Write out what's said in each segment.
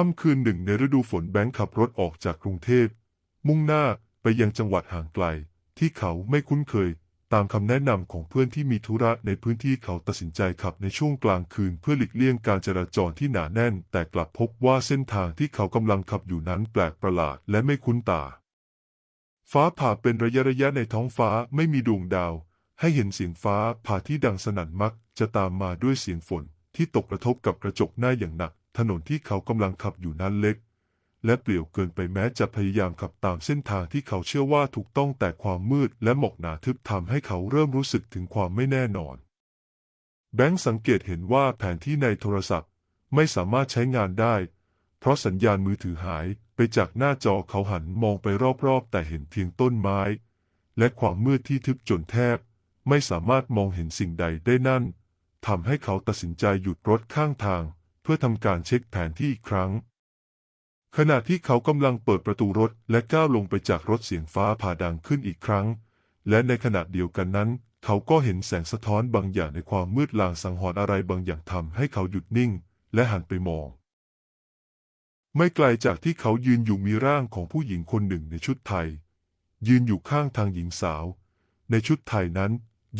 ค่ำคืนหนึ่งในฤดูฝนแบงค์ขับรถออกจากกรุงเทพ มุ่งหน้าไปยังจังหวัดห่างไกล ที่เขาไม่คุ้นเคย ตามคำแนะนำของเพื่อนที่มีธุระในพื้นที่เขาตัดสินใจขับในช่วงกลางคืนเพื่อหลีกเลี่ยงการจราจรที่หนาแน่น แต่กลับพบว่าเส้นทางที่เขากำลังขับอยู่นั้นแปลกประหลาดและไม่คุ้นตา ฟ้าผ่าเป็นระยะระยะในท้องฟ้าไม่มีดวงดาว ให้เห็นเสียงฟ้าผ่าที่ดังสนั่นมักจะตามมาด้วยเสียงฝนที่ตกกระทบกับกระจกหน้าอย่างหนัก ถนนที่เขากำลังขับอยู่นั้นเล็ก และเปลี่ยวเกินไปแม้จะพยายามขับตามเส้นทางที่เขาเชื่อว่าถูกต้องแต่ความมืดและหมอกหนาทึบทำให้เขาเริ่มรู้สึกถึงความไม่แน่นอน แบงค์สังเกตเห็นว่าแผนที่ในโทรศัพท์ไม่สามารถใช้งานได้ เพราะสัญญาณมือถือหายไปจากหน้าจอเขาหันมองไปรอบๆ แต่เห็นเพียงต้นไม้ และความมืดที่ทึบจนแทบ ไม่สามารถมองเห็นสิ่งใดได้นั่นทำให้เขาตัดสินใจหยุดรถข้างทาง พื่อทำการเช็คแผนที่อีกครั้ง ขณะที่เขากำลังเปิดประตูรถและก้าวลงไปจากรถเสียงฟ้าผ่าดังขึ้นอีกครั้ง และในขณะเดียวกันนั้น เขาก็เห็นแสงสะท้อนบางอย่างในความมืดลางสังหรณ์อะไรบางอย่างทำให้เขาหยุดนิ่ง และหันไปมอง ไม่ไกลจากที่เขายืนอยู่มีร่างของผู้หญิงคนหนึ่งในชุดไทย ยืนอยู่ข้างทางหญิงสาว ในชุดไทยนั้น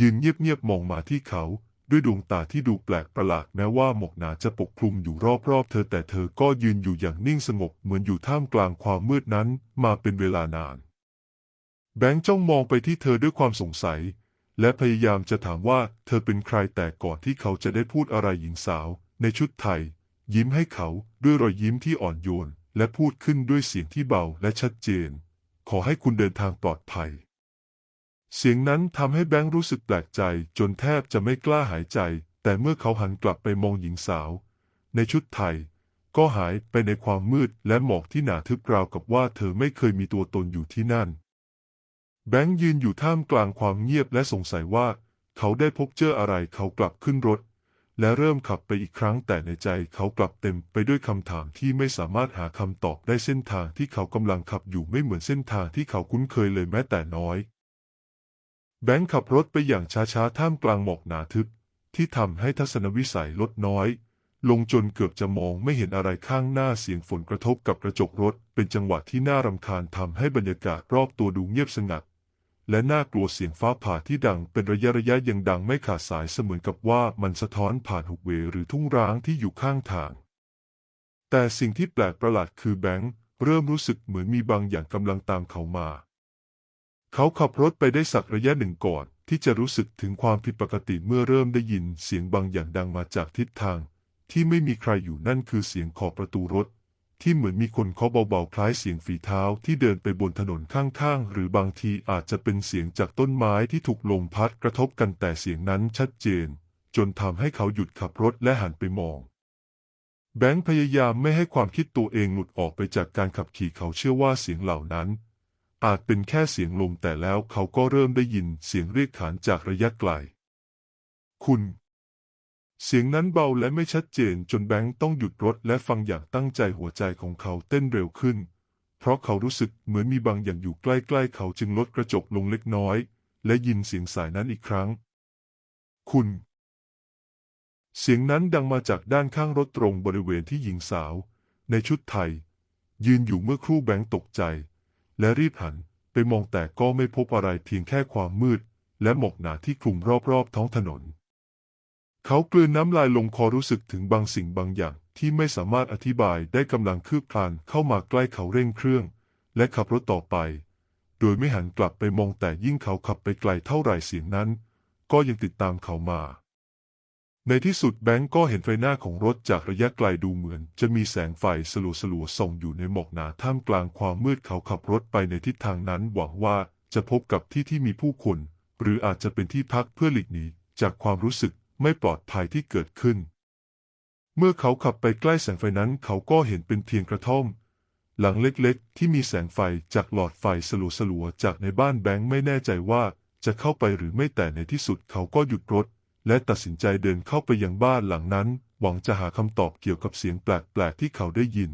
ยืนเงียบๆมองมาที่เขา ด้วยดวงตาที่ดูแปลกประหลาดแม้ว่าหมอกหนาจะปกคลุมอยู่รอบๆ เธอแต่เธอก็ยืนอยู่อย่างนิ่งสงบเหมือนอยู่ท่ามกลางความมืดนั้นมาเป็นเวลานาน แบงค์จ้องมองไปที่เธอด้วยความสงสัย และพยายามจะถามว่าเธอเป็นใครแต่ก่อนที่เขาจะได้พูดอะไรหญิงสาว ในชุดไทย ยิ้มให้เขาด้วยรอยยิ้มที่อ่อนโยน และพูดขึ้นด้วยเสียงที่เบาและชัดเจน ขอให้คุณเดินทางปลอดภัย เสียงนั้นทำให้แบงค์รู้สึกแปลกใจจนแทบจะไม่กล้าหายใจ แต่เมื่อเขาหันกลับไปมองหญิงสาว ในชุดไทย ก็หายไปในความมืดและหมอกที่หนาทึบราวกับว่าเธอไม่เคยมีตัวตนอยู่ที่นั่น แบงค์ยืนอยู่ท่ามกลางความเงียบและสงสัยว่า เขาได้พบเจออะไรเขากลับขึ้นรถ และเริ่มขับไปอีกครั้งแต่ในใจเขากลับเต็มไปด้วยคำถามที่ไม่สามารถหาคำตอบได้เส้นทางที่เขากำลังขับอยู่ไม่เหมือนเส้นทางที่เขาคุ้นเคยเลยแม้แต่น้อย แบงค์ขับรถไปอย่างช้าๆ ท่ามกลางหมอกหนาทึบ ที่ทำให้ทัศนวิสัยลดน้อย ลงจนเกือบจะมองไม่เห็นอะไรข้างหน้าเสียงฝนกระทบกับกระจกรถ เป็นจังหวะที่น่ารำคาญทำให้บรรยากาศรอบตัวดูเงียบสงัด และน่ากลัวเสียงฟ้าผ่าที่ดังเป็นระยะระยะยังดังไม่ขาดสายเสมือนกับว่ามันสะท้อนผ่านหุบเวหรือทุ่งร้างที่อยู่ข้างทาง แต่สิ่งที่แปลกประหลาดคือแบงค์เริ่มรู้สึกเหมือนมีบางอย่างกำลังตามเขามา เขาขับรถไปได้สักระยะหนึ่งก่อน ที่จะรู้สึกถึงความผิดปกติเมื่อเริ่มได้ยินเสียงบางอย่างดังมาจากทิศทาง ที่ไม่มีใครอยู่นั่นคือเสียงขอบประตูรถ ที่เหมือนมีคนเคาะเบาๆ คล้ายเสียงฝีเท้าที่เดินไปบนถนนข้างๆ หรือบางทีอาจจะเป็นเสียงจากต้นไม้ที่ถูกลมพัดกระทบกันแต่เสียงนั้นชัดเจน จนทำให้เขาหยุดขับรถและหันไปมองแบงค์พยายามไม่ให้ความคิดตัวเองหลุดออกไปจากการขับขี่เขาเชื่อว่าเสียงเหล่านั้น อาจเป็นแค่เสียงลมแต่แล้วเขาก็เริ่มได้ยินเสียงเรียกขานจากระยะไกล คุณ เสียงนั้นเบาและไม่ชัดเจนจนแบงค์ต้องหยุดรถและฟังอย่างตั้งใจหัวใจของเขาเต้นเร็วขึ้น เพราะเขารู้สึกเหมือนมีบางอย่างอยู่ใกล้ๆ เขาจึงลดกระจกลงเล็กน้อย และยินเสียงสายนั้นอีกครั้ง คุณ เสียงนั้นดังมาจากด้านข้างรถตรงบริเวณที่หญิงสาว ในชุดไทย ยืนอยู่เมื่อครู่แบงค์ตกใจ และรีบหันไปมองแต่ก็ไม่พบอะไรเพียงแค่ความมืด และหมอกหนาที่คลุมรอบๆท้องถนน เขากลืนน้ำลายลงคอรู้สึกถึงบางสิ่งบางอย่างที่ไม่สามารถอธิบายได้กำลังคืบคลานเข้ามาใกล้เขาเร่งเครื่อง และขับรถต่อไป โดยไม่หันกลับไปมองแต่ยิ่งเขาขับไปไกลเท่าไหร่เสียงนั้น ก็ยังติดตามเขามา ในที่สุดแบงก์ก็เห็นไฟหน้าของรถจากระยะไกลดูเหมือน จะมีแสงไฟสลัวๆส่องอยู่ในหมอกหนาท่ามกลางความมืดเขาขับรถไปในทิศทางนั้นหวังว่าจะพบกับที่ที่มีผู้คน หรืออาจจะเป็นที่พักเพื่อหลีกหนีจากความรู้สึกไม่ปลอดภัยที่เกิดขึ้น เมื่อเขาขับไปใกล้แสงไฟนั้นเขาก็เห็นเป็นเพียงกระท่อม หลังเล็กๆ ที่มีแสงไฟจากหลอดไฟสลัวๆจากในบ้านแบงค์ไม่แน่ใจว่าจะเข้าไปหรือไม่แต่ในที่สุดเขาก็หยุดรถ และตัดสินใจเดินเข้าไปยังบ้านหลังนั้น หวังจะหาคำตอบเกี่ยวกับเสียงแปลกๆที่เขาได้ยิน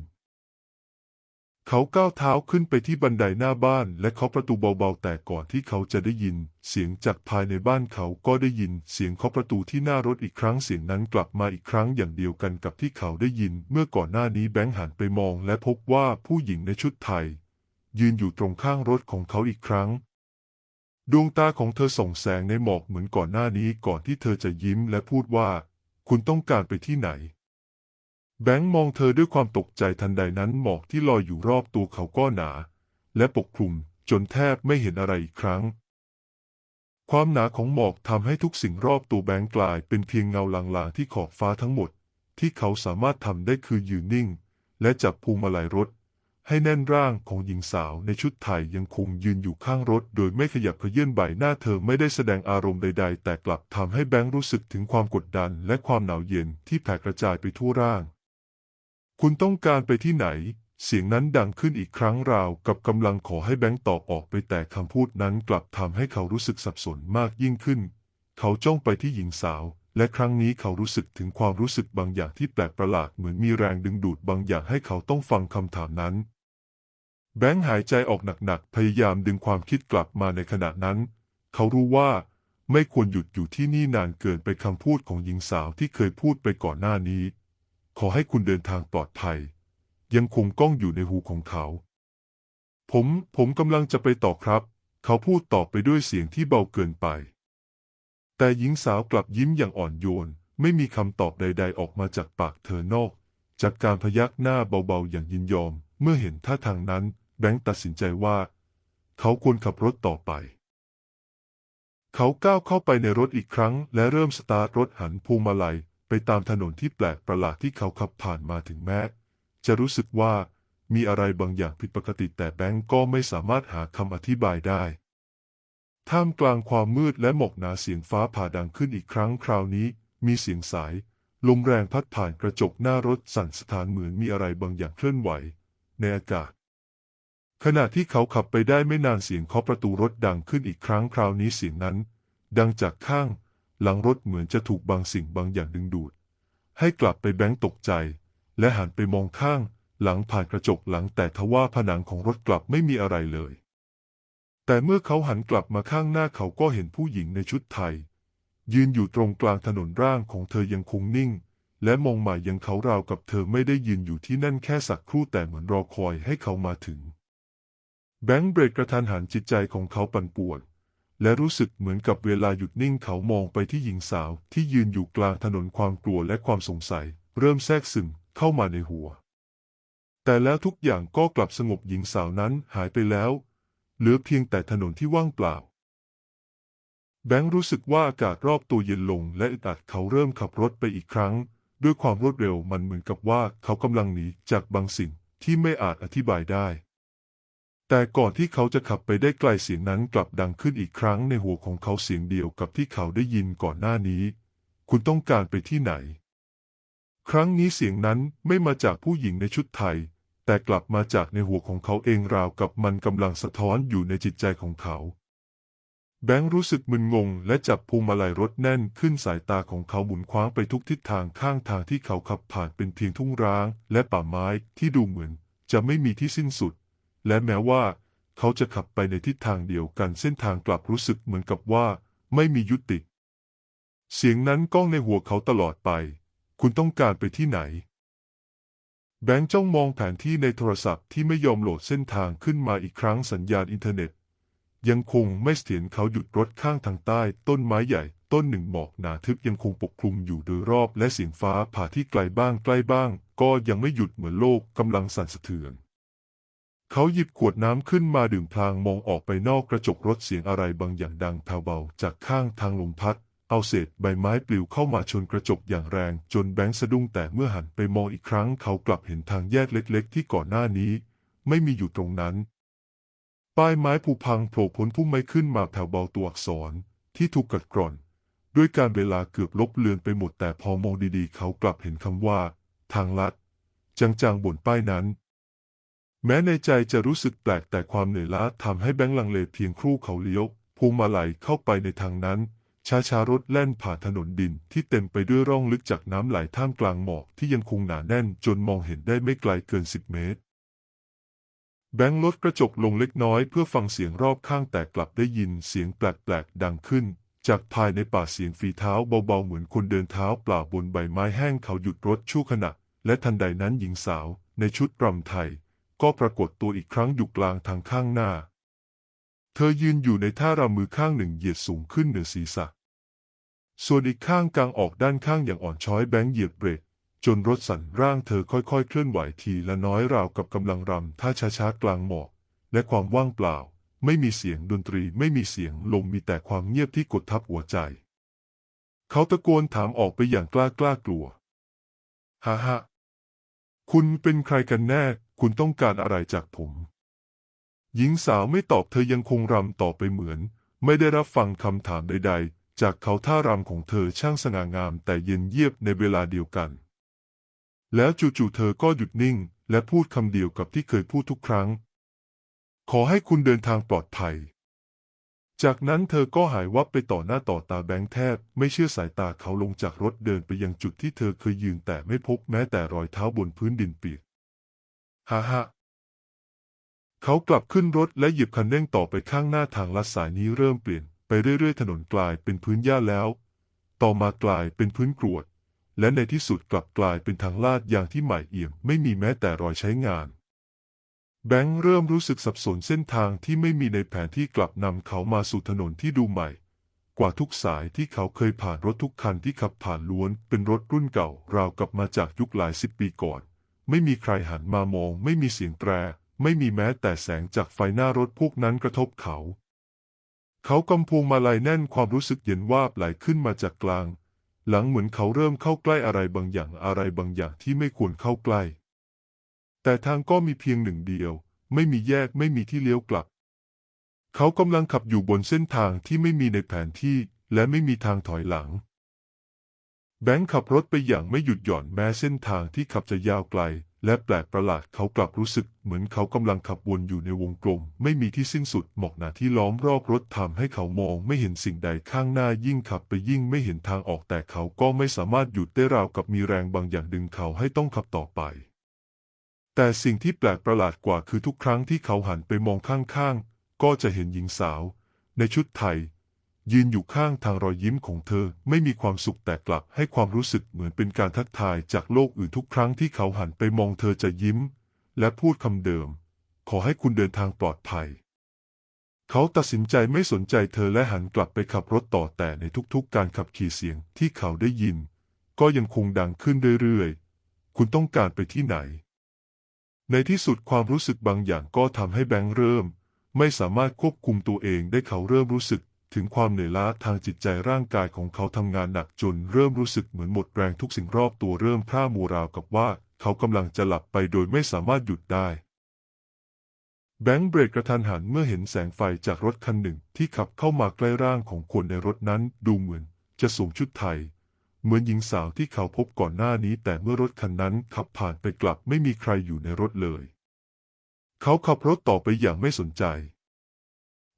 เขาก้าวเท้าขึ้นไปที่บันไดหน้าบ้านและเคาะประตูเบาๆ แต่ก่อนที่เขาจะได้ยิน เสียงจากภายในบ้านเขาก็ได้ยิน เสียงเคาะประตูที่หน้ารถอีกครั้งเสียงนั้นกลับมาอีกครั้งอย่างเดียวกันกับที่เขาได้ยิน เมื่อก่อนหน้านี้แบงค์หันไปมอง และพบว่าผู้หญิงในชุดไทย ยืนอยู่ตรงข้างรถของเขาอีกครั้ง ดวงตาของเธอส่องแสงในหมอกเหมือนก่อนหน้านี้ก่อนที่เธอจะยิ้มและพูดว่า คุณต้องการไปที่ไหน แบงค์มองเธอด้วยความตกใจทันใดนั้นหมอกที่ลอยอยู่รอบตัวเขาก็หนา และปกคลุมจนแทบไม่เห็นอะไรอีกครั้ง ความหนาของหมอกทำให้ทุกสิ่งรอบตัวแบงค์กลายเป็นเพียงเงาลางๆที่ขอบฟ้าทั้งหมด ที่เขาสามารถทำได้คือยืนนิ่ง และจับพวงมาลัยรถ ให้แน่นร่างของหญิงสาวในชุดไทยยังคงยืนอยู่ข้างรถ โดยไม่ขยับเขยื่อนใบหน้าเธอไม่ได้แสดงอารมณ์ใด ๆ แต่กลับทำให้แบงค์รู้สึกถึงความกดดันและความหนาวเย็นที่แผ่กระจายไปทั่วร่าง คุณต้องการไปที่ไหน เสียงนั้นดังขึ้นอีกครั้งราวกับกำลังขอให้แบงค์ตอบออกไปแต่คำพูดนั้นกลับทำให้เขารู้สึกสับสนมากยิ่งขึ้น เขาจ้องไปที่หญิงสาวและครั้งนี้เขารู้สึกถึงความรู้สึกบางอย่างที่แปลกประหลาดเหมือนมีแรงดึงดูดบางอย่างให้เขาต้องฟังคำถามนั้น แบงค์หายใจออกหนักๆ พยายามดึงความคิดกลับมาในขณะนั้น เขารู้ว่าไม่ควรหยุดอยู่ที่นี่นานเกินไปคำพูดของหญิงสาวที่เคยพูดไปก่อนหน้านี้ ขอให้คุณเดินทางปลอดภัย ยังคงก้องอยู่ในหูของเขา ผมผมกำลังจะไปต่อครับ เขาพูดต่อไปด้วยเสียงที่เบาเกินไป แต่หญิงสาวกลับยิ้มอย่างอ่อนโยน ไม่มีคำตอบใด ๆ ออกมาจากปากเธอนอก จากการพยักหน้าเบาๆอย่างยินยอม เมื่อเห็นท่าทางนั้น แบงค์ตัดสินใจว่า เขาควรขับรถต่อไป เขาก้าวเข้าไปในรถอีกครั้ง และเริ่มสตาร์ทรถหันพวงมาลัยไปตามถนนที่แปลกประหลาดที่เขาขับผ่านมาถึงแม้จะรู้สึกว่ามีอะไรบางอย่างผิดปกติแต่แบงก์ก็ไม่สามารถหาคำอธิบายได้ ท่ามกลางความมืดและหมอกหนาเสียงฟ้าผ่าดังขึ้นอีกครั้งคราวนี้ มีเสียงสาย ลมแรงพัดผ่านกระจกหน้ารถสั่นสะท้านเหมือนมีอะไรบางอย่างเคลื่อนไหว ในอากาศ ขณะที่เขาขับไปได้ไม่นานเสียงเคาะประตูรถดังขึ้นอีกครั้งคราวนี้เสียงนั้น ดังจากข้าง หลังรถเหมือนจะถูกบางสิ่งบางอย่างดึงดูด ให้กลับไปแบงค์ตกใจ และหันไปมองข้าง หลังผ่านกระจกหลังแต่ทว่าผนังของรถกลับไม่มีอะไรเลย แต่เมื่อเขาหันกลับมาข้างหน้าเขาก็เห็นผู้หญิงในชุดไทย ยืนอยู่ตรงกลางถนนร่างของเธอยังคงนิ่งและมองมายังเขาราวกับเธอไม่ได้ยืนอยู่ที่นั่นแค่สักครู่แต่เหมือนรอคอยให้เขามาถึง แบงค์เบรกกระทันหันจิตใจของเขาปั่นป่วน และรู้สึกเหมือนกับเวลาหยุดนิ่งเขามองไปที่หญิงสาวที่ยืนอยู่กลางถนนความกลัวและความสงสัย เริ่มแทรกซึมเข้ามาในหัว แต่แล้วทุกอย่างก็กลับสงบหญิงสาวนั้นหายไปแล้ว เหลือเพียงแต่ถนนที่ว่างเปล่า แบงค์รู้สึกว่าอากาศรอบตัวเย็นลง และอึดอัดเขาเริ่มขับรถไปอีกครั้ง ด้วยความรวดเร็วมันเหมือนกับว่าเขากำลังหนีจากบางสิ่งที่ไม่อาจอธิบายได้ แต่ก่อนที่เขาจะขับไปได้ไกลเสียงนั้นกลับดังขึ้นอีกครั้งในหัวของเขาเสียงเดียวกับที่เขาได้ยินก่อนหน้านี้ คุณต้องการไปที่ไหน ครั้งนี้เสียงนั้นไม่มาจากผู้หญิงในชุดไทย แต่กลับมาจากในหัวของเขาเองราวกับมันกำลังสะท้อนอยู่ในจิตใจของเขา แบงค์รู้สึกมึนงงและจับพวงมาลัยรถแน่นขึ้นสายตาของเขาหมุนคว้างไปทุกทิศทางข้างทางที่เขาขับผ่านเป็นเพียงทุ่งร้าง และป่าไม้ที่ดูเหมือน จะไม่มีที่สิ้นสุด และแม้ว่าเขาจะขับไปในทิศทางเดียวกันเส้นทางกลับรู้สึกเหมือนกับว่าไม่มียุติ เสียงนั้นก้องในหัวเขาตลอดไป คุณต้องการไปที่ไหน แบงค์จ้องมองแผนที่ในโทรศัพท์ที่ไม่ยอมโหลดเส้นทางขึ้นมาอีกครั้งสัญญาณอินเทอร์เน็ต ยังคงไม่เสถียรเขาหยุดรถข้างทางใต้ต้นไม้ใหญ่ ต้นหนึ่งหมอกหนาทึบยังคงปกคลุมอยู่โดยรอบและเสียงฟ้าผ่าที่ไกลบ้างใกล้บ้าง ก็ยังไม่หยุดเหมือนโลกกำลังสั่นสะเทือน เขาหยิบขวดน้ำขึ้นมาดื่มพลางมองออกไปนอกกระจกรถเสียงอะไรบางอย่างดังแผ่วเบาจากข้างทางลมพัด เอาเศษใบไม้ปลิวเข้ามาชนกระจกอย่างแรง จนแบงค์สะดุ้งแต่เมื่อหันไปมองอีกครั้ง เขากลับเห็นทางแยกเล็ก ๆ ที่ก่อนหน้านี้ ไม่มีอยู่ตรงนั้น ป้ายไม้ผุพังโผล่พ้นพุ่มไม้ขึ้นมาแผ่วเบาตัวอักษรที่ถูกกัดกร่อน ด้วยการเวลาเกือบลบเลือนไปหมดแต่พอมองดีๆ เขากลับเห็นคำว่า ทางลัดจางๆบนป้ายนั้น แม้ในใจจะรู้สึกแปลกแต่ความเหนื่อยล้าทำให้แบงค์ลังเลเพียงครู่เขาเลี้ยวพวงมาลัยเข้าไปในทางนั้น ช้าๆรถแล่นผ่านถนนดินที่เต็มไปด้วยร่องลึกจากน้ำไหลท่ามกลางหมอกที่ยังคงหนาแน่นจนมองเห็นได้ไม่ไกลเกินสิบเมตร แบงค์ลดกระจกลงเล็กน้อยเพื่อฟังเสียงรอบข้างแต่กลับได้ยินเสียงแปลกๆดังขึ้น จากภายในป่าเสียงฝีเท้าเบาๆเหมือนคนเดินเท้าเปล่าบนใบไม้แห้งเขาหยุดรถชั่วขณะ และทันใดนั้นหญิงสาวในชุดรำไทย ก็ปรากฏตัวอีกครั้งอยู่กลางทางข้างหน้า เธอยืนอยู่ในท่ารำมือข้างหนึ่งเหยียดสูงขึ้นเหนือศีรษะ ส่วนอีกข้างกางออกด้านข้างอย่างอ่อนช้อยแบงค์เหยียบเบรกจนรถสั่นร่างเธอค่อยๆ เคลื่อนไหวทีละน้อยราวกับกำลังรำท่าช้าๆกลางหมอก และความว่างเปล่า ไม่มีเสียงดนตรีไม่มีเสียงลมมีแต่ความเงียบที่กดทับหัวใจ เขาตะโกนถามออกไปอย่างกล้ากล้ากลัวฮ่าฮ่าคุณเป็นใครกันแน่ คุณต้องการอะไรจากผม หญิงสาวไม่ตอบเธอยังคงรำต่อไปเหมือน ไม่ได้รับฟังคำถามใด ๆ จากเขาท่ารำของเธอช่างสง่างามแต่เย็นเยียบในเวลาเดียวกัน แล้วจู่ๆเธอก็หยุดนิ่ง และพูดคำเดียวกับที่เคยพูดทุกครั้ง ขอให้คุณเดินทางปลอดภัย จากนั้นเธอก็หายวับไปต่อหน้าต่อตาแบงค์แทบ ไม่เชื่อสายตาเขาลงจากรถเดินไปยังจุดที่เธอเคยยืนแต่ไม่พบแม้แต่รอยเท้าบนพื้นดินเปียก ฮ่าฮ่าเขากลับขึ้นรถและหยิบคันเร่งต่อไปข้างหน้าทางลัดสายนี้เริ่มเปลี่ยนไปเรื่อยๆ ถนนกลายเป็นพื้นหญ้าแล้ว ต่อมากลายเป็นพื้นกรวด และในที่สุดกลับกลายเป็นทางลาดอย่างที่ใหม่เอี่ยมไม่มีแม้แต่รอยใช้งาน แบงค์เริ่มรู้สึกสับสนเส้นทางที่ไม่มีในแผนที่กลับนำเขามาสู่ถนนที่ดูใหม่ กว่าทุกสายที่เขาเคยผ่านรถทุกคันที่ขับผ่านล้วนเป็นรถรุ่นเก่าราวกับมาจากยุคหลายสิบปีก่อน ไม่มีใครหันมามอง ไม่มีเสียงแตร ไม่มีแม้แต่แสงจากไฟหน้ารถพวกนั้นกระทบเขา เขากำพวงมาลัยแน่นความรู้สึกเย็นวาบไหลขึ้นมาจากกลาง หลังเหมือนเขาเริ่มเข้าใกล้อะไรบางอย่างอะไรบางอย่างที่ไม่ควรเข้าใกล้ แต่ทางก็มีเพียงหนึ่งเดียว ไม่มีแยกไม่มีที่เลี้ยวกลับ เขากำลังขับอยู่บนเส้นทางที่ไม่มีในแผนที่และไม่มีทางถอยหลัง แบงค์ขับรถไปอย่างไม่หยุดหย่อนแม้เส้นทางที่ขับจะยาวไกล และแปลกประหลาดเขากลับรู้สึก เหมือนเขากำลังขับวนอยู่ในวงกลม ไม่มีที่สิ้นสุดหมอกหนาที่ล้อมรอบรถทำให้เขามองไม่เห็นสิ่งใดข้างหน้ายิ่งขับไปยิ่งไม่เห็นทางออกแต่เขาก็ไม่สามารถหยุดได้ราวกับมีแรงบางอย่างดึงเขาให้ต้องขับต่อไป แต่สิ่งที่แปลกประหลาดกว่าคือทุกครั้งที่เขาหันไปมองข้างๆก็จะเห็นหญิงสาว ในชุดไทย ยืนอยู่ข้างทางรอยยิ้มของเธอไม่มีความสุขแต่กลับให้ความรู้สึกเหมือนเป็นการทักทายจากโลกอื่นทุกครั้งที่เขาหันไปมองเธอจะยิ้ม และพูดคำเดิม ขอให้คุณเดินทางปลอดภัย เขาตัดสินใจไม่สนใจเธอและหันกลับไปขับรถต่อแต่ในทุกๆ การขับขี่เสียงที่เขาได้ยิน ก็ยังคงดังขึ้นเรื่อยๆ คุณต้องการไปที่ไหน ในที่สุดความรู้สึกบางอย่างก็ทำให้แบงค์เริ่ม ไม่สามารถควบคุมตัวเองได้เขาเริ่มรู้สึก ถึงความเหนื่อยล้าทางจิตใจร่างกายของเขาทำงานหนักจนเริ่มรู้สึกเหมือนหมดแรงทุกสิ่งรอบตัวเริ่มพร่ามัวราวกับว่าเขากำลังจะหลับไปโดยไม่สามารถหยุดได้ แบงค์เบรกกระทันหันเมื่อเห็นแสงไฟจากรถคันหนึ่งที่ขับเข้ามาใกล้ร่างของคนในรถนั้นดูเหมือนจะสวมชุดไทย เหมือนหญิงสาวที่เขาพบก่อนหน้านี้แต่เมื่อรถคันนั้นขับผ่านไปกลับไม่มีใครอยู่ในรถเลย เขาขับรถต่อไปอย่างไม่สนใจ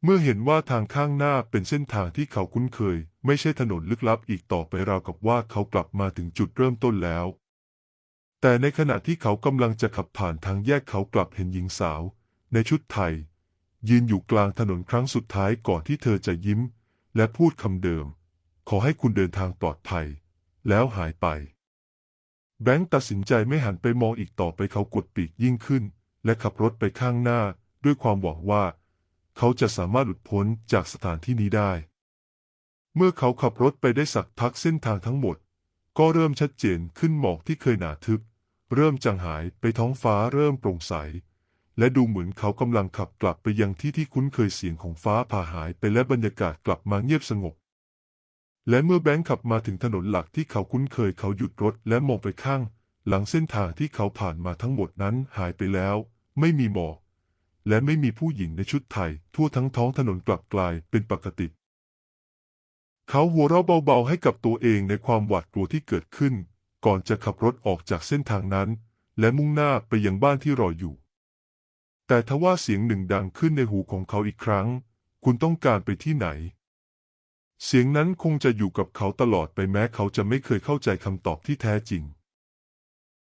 เมื่อเห็นว่าทางข้างหน้าเป็นเส้นทางที่เขาคุ้นเคย ไม่ใช่ถนนลึกลับอีกต่อไปราวกับว่าเขากลับมาถึงจุดเริ่มต้นแล้ว แต่ในขณะที่เขากำลังจะขับผ่านทางแยกเขากลับเห็นหญิงสาว ในชุดไทย ยืนอยู่กลางถนนครั้งสุดท้ายก่อนที่เธอจะยิ้ม และพูดคำเดิม ขอให้คุณเดินทางปลอดภัย แล้วหายไปแบงค์ตัดสินใจไม่หันไปมองอีกต่อไปเขากดปีกยิ่งขึ้น และขับรถไปข้างหน้าด้วยความหวังว่า เขาจะสามารถหลุดพ้นจากสถานที่นี้ได้ เมื่อเขาขับรถไปได้สักพักเส้นทางทั้งหมด ก็เริ่มชัดเจนขึ้นหมอกที่เคยหนาทึบ เริ่มจางหายไปท้องฟ้าเริ่มโปร่งใส และดูเหมือนเขากำลังขับกลับไปยังที่ที่คุ้นเคยเสียงของฟ้าผ่าหายไปและบรรยากาศกลับมาเงียบสงบ และเมื่อแบงค์ขับมาถึงถนนหลักที่เขาคุ้นเคยเขาหยุดรถและมองไปข้าง หลังเส้นทางที่เขาผ่านมาทั้งหมดนั้นหายไปแล้ว ไม่มีหมอก และไม่มีผู้หญิงในชุดไทย ทั่วทั้งท้องถนนกลับกลายเป็นปกติ เขาหัวเราะเบาๆให้กับตัวเองในความหวาดกลัวที่เกิดขึ้น ก่อนจะขับรถออกจากเส้นทางนั้น และมุ่งหน้าไปยังบ้านที่รออยู่ แต่ทว่าเสียงหนึ่งดังขึ้นในหูของเขาอีกครั้ง คุณต้องการไปที่ไหน เสียงนั้นคงจะอยู่กับเขาตลอดไปแม้เขาจะไม่เคยเข้าใจคำตอบที่แท้จริง